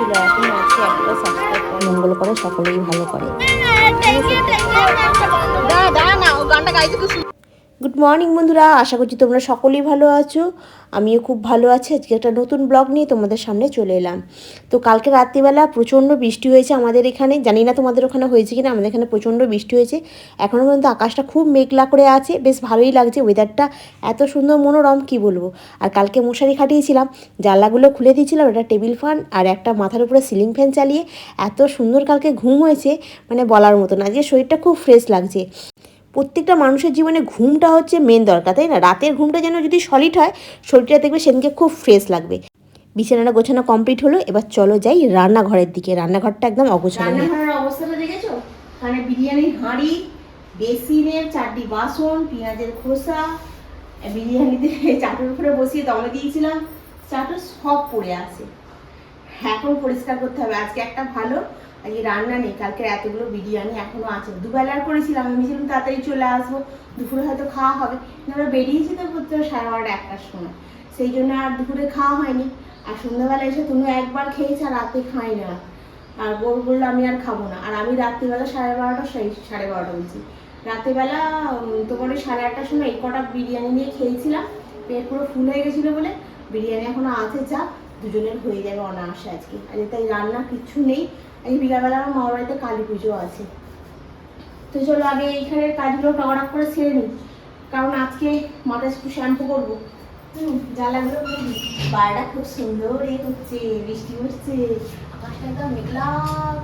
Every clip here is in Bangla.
ছিল এখন আছে একটা সাবস্ক্রাইব করে। মঙ্গল করে সকলেই ভালো করে। গুড মর্নিং বন্ধুরা। আশা করছি তোমরা সকলেই ভালো আছো। আমিও খুব ভালো আছি। আজকে একটা নতুন ব্লগ নিয়ে তোমাদের সামনে চলে এলাম। তো কালকে রাত্রিবেলা প্রচণ্ড বৃষ্টি হয়েছে আমাদের এখানে। জানি না তোমাদের ওখানে হয়েছে কিনা, আমাদের এখানে প্রচণ্ড বৃষ্টি হয়েছে। এখনও পর্যন্ত আকাশটা খুব মেঘলা করে আছে। বেশ ভালোই লাগছে। ওয়েদারটা এত সুন্দর, মনোরম, কি বলব? আর কালকে মশারি খাটিয়েছিলাম। জানলাগুলো খুলে দিয়েছিলাম, একটা টেবিল ফ্যান আর একটা মাথার উপরে সিলিং ফ্যান চালিয়ে। এত সুন্দর কালকে ঘুম হয়েছে মানে বলার মতো না। যে শরীরটা খুব ফ্রেশ লাগছে। প্রত্যেকটা মানুষের জীবনে ঘুমটা হচ্ছে মেন দরকার, তাই না? রাতের ঘুমটা যেন যদি সলিড হয়, শরীরটা দেখবে সেদিনকে খুব ফ্রেশ লাগবে। বিছানাটা গোছানো কমপ্লিট হলো, এবার চলো যাই রান্নাঘরের দিকে। রান্নাঘরটা একদম অগোছালো। নেই রান্নাঘরের অবস্থাটা দেখেছ? মানে বিরিয়ানির হাঁড়ি, বেসিনের চারটি বাসন, পেঁয়াজের খোসা, বিরিয়ানিতে চাটুর উপরে বসিয়ে দমে দিয়েছিলাম। চাটু সব পড়ে আছে। এখন পরিষ্কার করতে হবে। আজকে একটা ভালো আজকে রান্না নেই কালকে এতগুলো বিরিয়ানি এখনও আছে। দুবেলার করেছিলাম, আমি ভেবেছিলাম তাড়াতাড়ি চলে আসব, দুপুরে হয়তো খাওয়া হবে। আমরা বেরিয়েছি তো করতে সাড়ে বারোটা একটার সময়। সেই জন্য আর দুপুরে খাওয়া হয়নি। আর সন্ধ্যাবেলা এসে তুমি একবার খেয়েছি আর রাতে খাই না। আর বোর বলল, আমি আর খাব না। আর আমি রাত্রিবেলা সাড়ে বারোটা সাড়ে বারোটা বলছি। রাত্রিবেলা তোমার সাড়ে আটটার সময় এই কটা বিরিয়ানি নিয়ে খেয়েছিলাম। পেট পুরো ফুল হয়ে গেছিল বলে। বিরিয়ানি এখনও আছে, যা দুজনের হয়ে যাবে অনায়াসে আজকে। আর তাই রান্না কিচ্ছু নেই। এই বিকালবেলা আমার মামার বাড়িতে কালী পুজো আছে। তো চলো আগে এইখানে কাজগুলো টগড়াক করে ছেড়ে নিই। কারণ আজকে মাথায় একটু শ্যাম্পু করব। হুম জ্বালাগুলো বাইরেটা খুব সুন্দর এ হচ্ছে বৃষ্টি হচ্ছে, আকাশটা একদম মেঘলা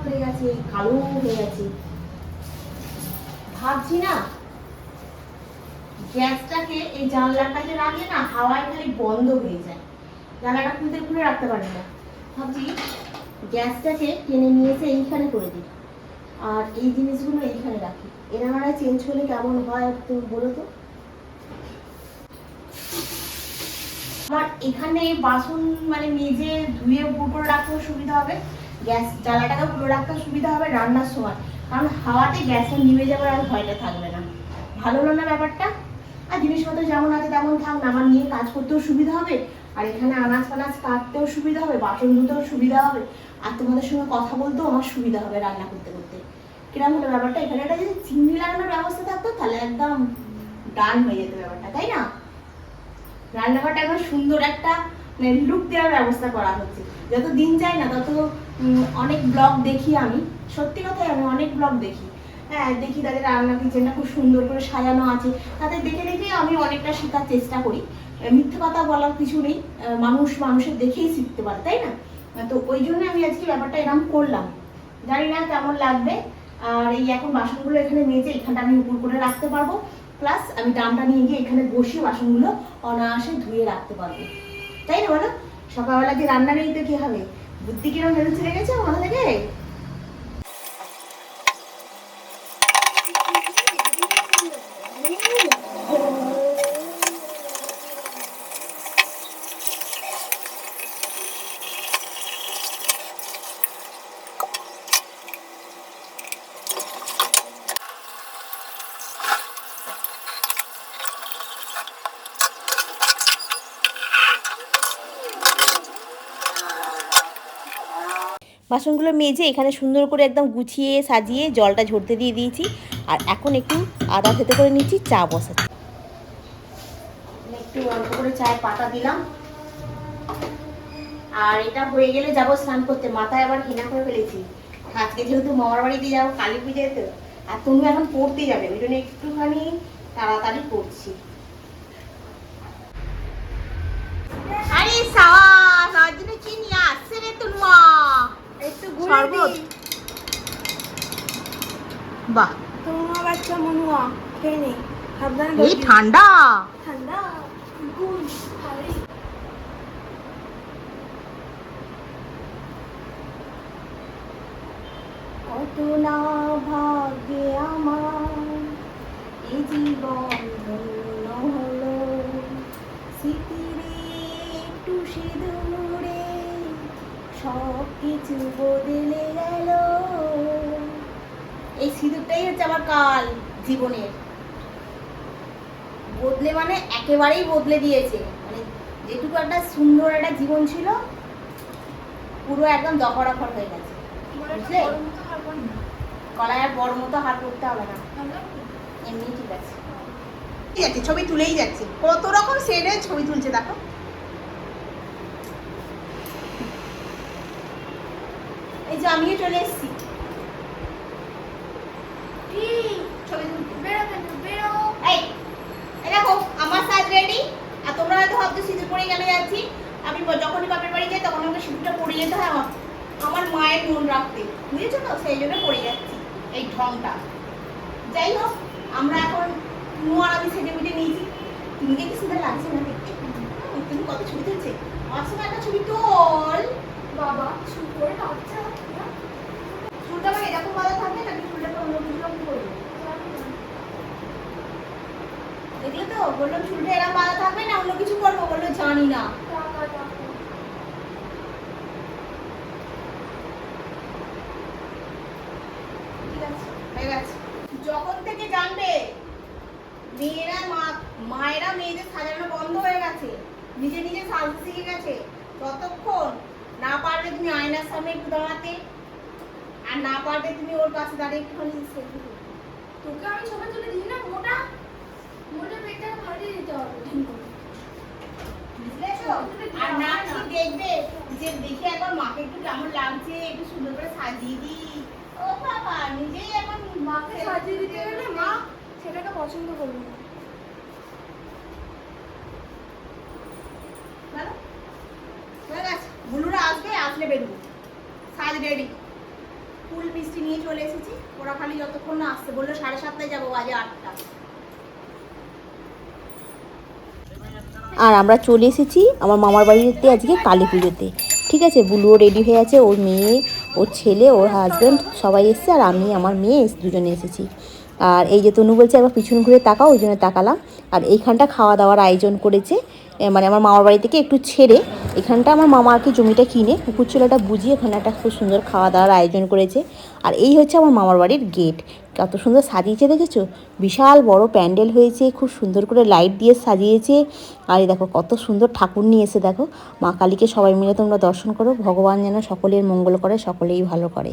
হয়ে গেছে, কালো হয়ে গেছে। ভাবছি না, গ্যাসটাকে এই জানলার কাছে রাখলে না, হাওয়ায় খালি বন্ধ হয়ে যায়। জানলাটা খুলতে খুলে রাখতে পারি না। ভাবছি গ্যাসটাকে টেনে নিয়ে এসে এইখানে করে দিই। আর এই জিনিসগুলো এইখানে রাখি। এনারা চেঞ্জ হলে কেমন হয় একটু বলো তো? আমার এখানে বাসন মানে মেজে ধুয়ে উপর রাখতেও সুবিধা হবে, গ্যাস জ্বালাটাকে খুলে রাখতেও সুবিধা হবে রান্নার সময়। কারণ হাওয়াতে গ্যাসটা নিভে যাওয়ার আর ভয়টা থাকবে না। ভালো হলো না ব্যাপারটা? আর জিনিসপত্র যেমন আছে তেমন থাক না আমার নিয়ে কাজ করতেও সুবিধা হবে। আর এখানে আনাজ ফানাজ কাটতেও সুবিধা হবে, বাসন ধুতেও সুবিধা হবে। আর তোমাদের সঙ্গে কথা বলতেও আমার সুবিধা হবে রান্না করতে করতে। কিরম হলো ব্যাপারটা? এখানে একটা যদি চিমনি লাগানোর ব্যবস্থা থাকতো, তাহলে একদম ডান হয়ে যেত ব্যাপারটা, তাই না? রান্নাঘরটা একদম সুন্দর একটা লুক দেওয়ার ব্যবস্থা করা হচ্ছে। যত দিন যায় না, তত অনেক ব্লগ দেখি আমি। সত্যি কথাই আমি অনেক ব্লগ দেখি। হ্যাঁ দেখি তাদের রান্না কিচেনটা খুব সুন্দর করে সাজানো আছে। তাদের দেখে দেখে আমি অনেকটা শেখার চেষ্টা করি। মিথ্যে কথা বলার কিছু নেই। মানুষ মানুষের দেখেই শিখতে পারে তাই না? তো ওই জন্য আমি আজকে ব্যাপারটা এরকম করলাম। জানি না কেমন লাগবে। আর এই এখন বাসনগুলো এখানে মেজে এখানটা আমি উপর করে রাখতে পারব। প্লাস আমি ডামটা নিয়ে গিয়ে এখানে বসিয়ে বাসনগুলো অনায়াসে ধুয়ে রাখতে পারব। তাই না বলো? সকালবেলা যে রান্না নেই তো কি হবে? বুদ্ধি কিরম বেরো ছেড়ে গেছে মাথা থেকে? বাসনগুলো মেজে এখানে সুন্দর করে একদম গুছিয়ে সাজিয়ে জলটা ঝরতে দিয়ে দিয়েছি। আর এখন একটু আদা খেতে করে নিচ্ছি চা বসাচ্ছি। একটু অল্প করে চায়ের পাতা দিলাম। আর এটা হয়ে গেলে যাব স্নান করতে। মাথায় আবার হিনা করে ফেলেছি। আজকে যেহেতু মামার বাড়িতে যাব, কালী পুজোয় তো। আর তুমি এখন পড়তে যাবে, ওই জন্য একটুখানি তাড়াতাড়ি করছি আরে সাওয়া সাওয়ার জন্য কি নিয়ে আসছে রে তুনুয়া একটু শরবত বাহ। তোমার বাচ্চা মনুয়া খেয়ে নে। এই ঠান্ডা। ঠান্ডা? কত না ভাগ্যে আমার এই জীবন। সব কিছু বদলে গেল। এই সিঁদুরটাই হচ্ছে আমার কাল জীবনের বদলে মানে একেবারেই বদলে দিয়েছে। মানে যেটুকু একটা সুন্দর একটা জীবন ছিল পুরো একদম দখরাখর হয়ে গেছে। বুঝলে? গলায় আর বড় মতো হার করতে হবে না। এমনি ঠিক আছে। ঠিক আছে ছবি তুলেই যাচ্ছে। কত রকম শেডে ছবি তুলছে দেখো। এই যে আমিও চলে এসেছি। ছবি দেখো আমার সাজ রেডি আর তোমরা হয়তো ভাবছ সিঁদুর পরে কেন যাচ্ছি? আমি যখনই বাপের বাড়ি যাই তখন আমাকে সিঁদুরটা পরে যেতে হয় আমার আমার মায়ের মন রাখতে। বুঝেছ তো? সেই জন্য পরে যাচ্ছি এই ঢংটা। যাই হোক আমরা এখন নোয়ার আমি সেটে মিটে নিয়েছি। তুমি কি সুন্দর লাগছে না দেখতে? হুম, তুমি কত ছবি তুলছে? আমার সঙ্গে একটা ছবি তোল। বাবা শুকুর বাচ্চা চুলটা আমার এরকম বাঁধা থাকবে নাকি চুলটা অন্য কিছু রকম করব? দেখলে তো, বলল চুলটা এরকম বাঁধা থাকবে না, অন্য কিছু করব, বলল জানি না। টাকা টাকা ঠিক আছে যখন থেকে জানবে, মেয়েরা মা, মায়েরা মেয়েদের সাজানো বন্ধ হয়ে গেছে, নিজে নিজে সাজতে শিখে গেছে, ততক্ষণ না পারবে তুমি আয়নার সামনে একটু দাঁড়াতে আর না পারবে তুমি ওর কাছে দাঁড়িয়ে একটুখানি তুলতে। তোকে আমি ছবি তুলে দিই না মোটা? মোটা পেটটা ফাটিয়ে দিতে হবে? আর না দেখবে? যে দেখে একবার মাকে একটু কেমন লাগছে একটু সুন্দর করে সাজিয়ে দিই। ও বাবা নিজেই এখন মাকে সাজিয়ে দিতে গেলে মা সেটাকে পছন্দ করবে না। আসবে আসলে বেরবো। সাজ রেডি। ফুল মিষ্টি নিয়ে চলে এসেছি। ওরা খালি যতক্ষণ না আসছে, বলল সাড়ে সাতটায় যাব, বাজে আটটা। আর আমরা চলে এসেছি আমার মামার বাড়িতে আজকে কালী পুজোতে। ঠিক আছে, বুলুও রেডি হয়ে আছে, ওর মেয়ে, ওর ছেলে, ওর হাজব্যান্ড সবাই এসছে, আর আমি, আমার মেয়ে দুজনে এসেছি। আর এই যে তনু বলছে, একবার পিছন ঘুরে তাকাও, ওই জন্য তাকালাম। আর এইখানটা খাওয়া দাওয়ার আয়োজন করেছে মানে আমার মামার বাড়ি থেকে একটু ছেড়ে এখানটা আমার মামা আর কি জমিটা কিনে কুকুর চুলাটা বুঝিয়ে ওখানে একটা খুব সুন্দর খাওয়া দাওয়ার আয়োজন করেছে। আর এই হচ্ছে আমার মামার বাড়ির গেট কত সুন্দর সাজিয়েছে, দেখেছ? বিশাল বড় প্যান্ডেল হয়েছে, খুব সুন্দর করে লাইট দিয়ে সাজিয়েছে। আর এই দেখো, কত সুন্দর ঠাকুর নিয়ে এসে দেখো। মা কালীকে সবাই মিলে তোমরা দর্শন করো, ভগবান যেন সকলের মঙ্গল করে, সকলেই ভালো করে।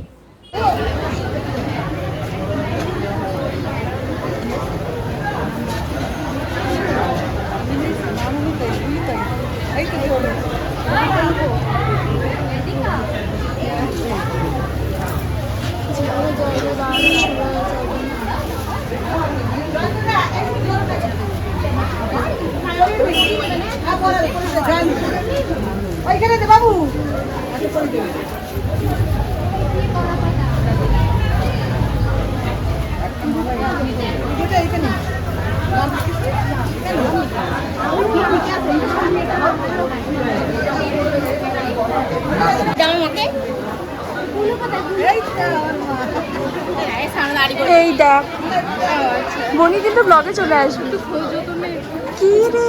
এই দেখ মনি কিন্তু ব্লগে চলে আসবে। কি রে?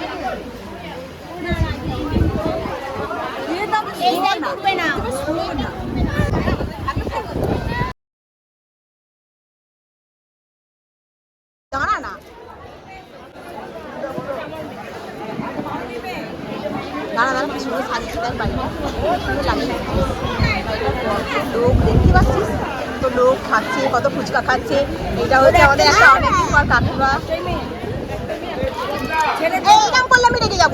দাঁড়া না দাঁড়া লোক দেখতে পাচ্ছিস তো লোক খাচ্ছে কত ফুচকা খাচ্ছে এটা হচ্ছে আমাদের একটা অনেক সুপার কাকুরা এইরকম করলে আমি রেগে যাব।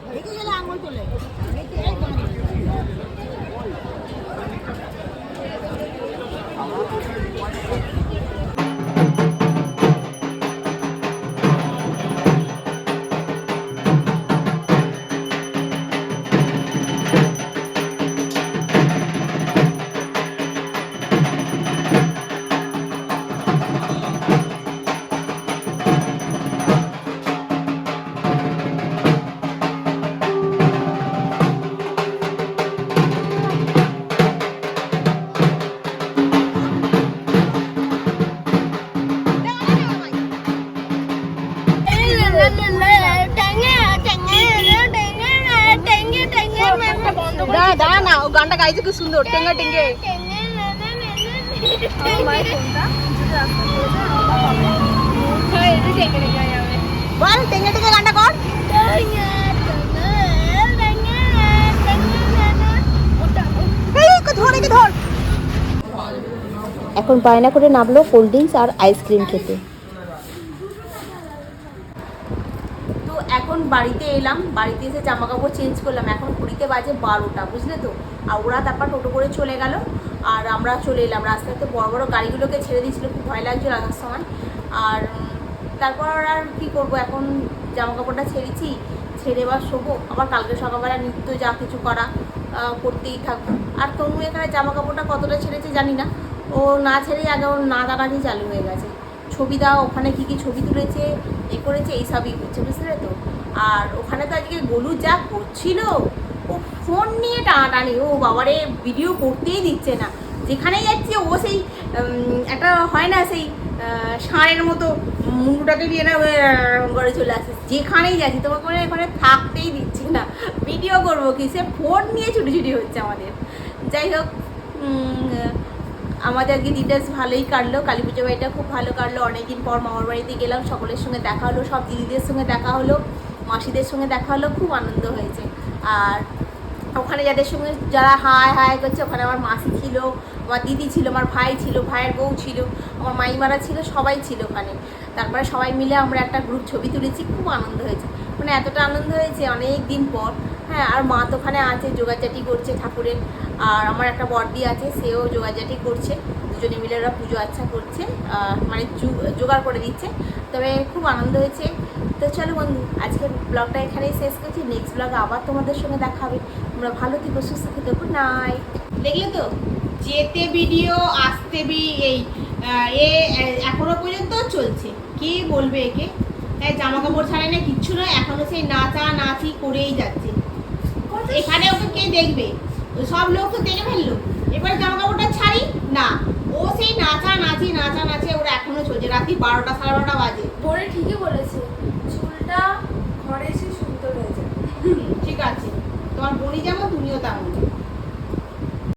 আঙুল দাঁড়া ও গানটা গাইছে খুব সুন্দর টেঙ্গে টেঙ্গে বল টেঙ্গে টেঙ্গে গানটা কর এখন বায়না করে নামলো কোল্ড ড্রিঙ্কস আর আইসক্রিম খেতে। এখন বাড়িতে এলাম, বাড়িতে এসে জামা কাপড় চেঞ্জ করলাম। এখন ঘুরিতে বাজে বারোটা, বুঝলে তো? আর ওরা তারপর টোটো করে চলে গেল। আর আমরা চলে এলাম। রাস্তাতে বড় বড় গাড়িগুলোকে ছেড়ে দিয়েছিল, খুব ভয় লাগছিল আসার সময়। আর তারপর আর কি করব? এখন জামা কাপড়টা ছেড়েছি, ছেড়ে এবার শোবো। আবার কালকে সকালবেলা নিত্য যা কিছু করা করতেই থাকব। আর তনু এখানে জামা কাপড়টা কতটা ছেড়েছে জানি না। ও না ছেড়েই আগে ওর না দাঁড়ানি চালু হয়ে গেছে। ছবি দাও, ওখানে কী কী ছবি তুলেছে, এ করেছে এইসবই হচ্ছে বুঝলে তো আর ওখানে তো আজকে গোলু যা করছিল, ও ফোন নিয়ে টানাটানি, ও বাবারে ভিডিও করতেই দিচ্ছে না। যেখানেই যাচ্ছে, ও সেই একটা হয় না সেই ষাঁড়ের মতো মুন্ডুটাকে দিয়ে না ঘরে চলে আসে। যেখানেই যাচ্ছি, তোমাকে মানে এখানে থাকতেই দিচ্ছে না। ভিডিও করব কি? সে ফোন নিয়ে ছুটি ছুটি হচ্ছে আমাদের। যাই হোক আমাদের আজকে দিনটা ভালোই কাটলো। কালী পুজো বাড়িটা খুব ভালো কাটলো। অনেকদিন পর মামার বাড়িতে গেলাম, সকলের সঙ্গে দেখা হলো, সব দিদিদের সঙ্গে দেখা হলো, মাসিদের সঙ্গে দেখা হলো, খুব আনন্দ হয়েছে। আর ওখানে যাদের সঙ্গে যারা হায় হায় করছে, ওখানে আমার মাসি ছিল, আমার দিদি ছিল, আমার ভাই ছিল, ভাইয়ের বউ ছিল, আমার মাইমারা ছিল, সবাই ছিল ওখানে। তারপরে সবাই মিলে আমরা একটা গ্রুপ ছবি তুলেছি, খুব আনন্দ হয়েছে। মানে এতটা আনন্দ হয়েছে অনেক দিন পর। হ্যাঁ আর মা তো ওখানে আছে, যোগাযাটি করছে ঠাকুরের। আর আমার একটা বর্দি আছে, সেও যোগাযাটি করছে। দুজনে মিলে ওরা পুজো আচ্ছা করছে মানে জোগাড় করে দিচ্ছে। তবে খুব আনন্দ হয়েছে। তো চলো বন্ধু, আজকের ব্লগটা এখানেই শেষ করছি। নেক্সট ব্লগ আবার তোমাদের সঙ্গে দেখা হবে। তোমরা ভালো থেকো, সুস্থ থেকো, গুড নাইট। দেখলে তো? যেতে ভিডিও, আসতে বি, এই এ- এখনও পর্যন্ত চলছে। কি বলবে একে? হ্যাঁ জামা কাপড় ছাড়ে না কিচ্ছু নয় এখনও সেই নাচা নাচি করেই যাচ্ছে। এখানে ওকে কে দেখবে? সব লোক তো দেখে ফেলল। এবার জামা কাপড়টা ছাড়ি? না। ও সেই নাচা নাচি নাচা নাচে ওরা এখনও চলছে। রাত্রি বারোটা সাড়ে বারোটা বাজে। বোরে ঠিকই বলেছে চুলটা ঘরে এসে সুন্দর হয়েছে ঠিক আছে। তোমার বোনই যেমন তুমিও তেমন।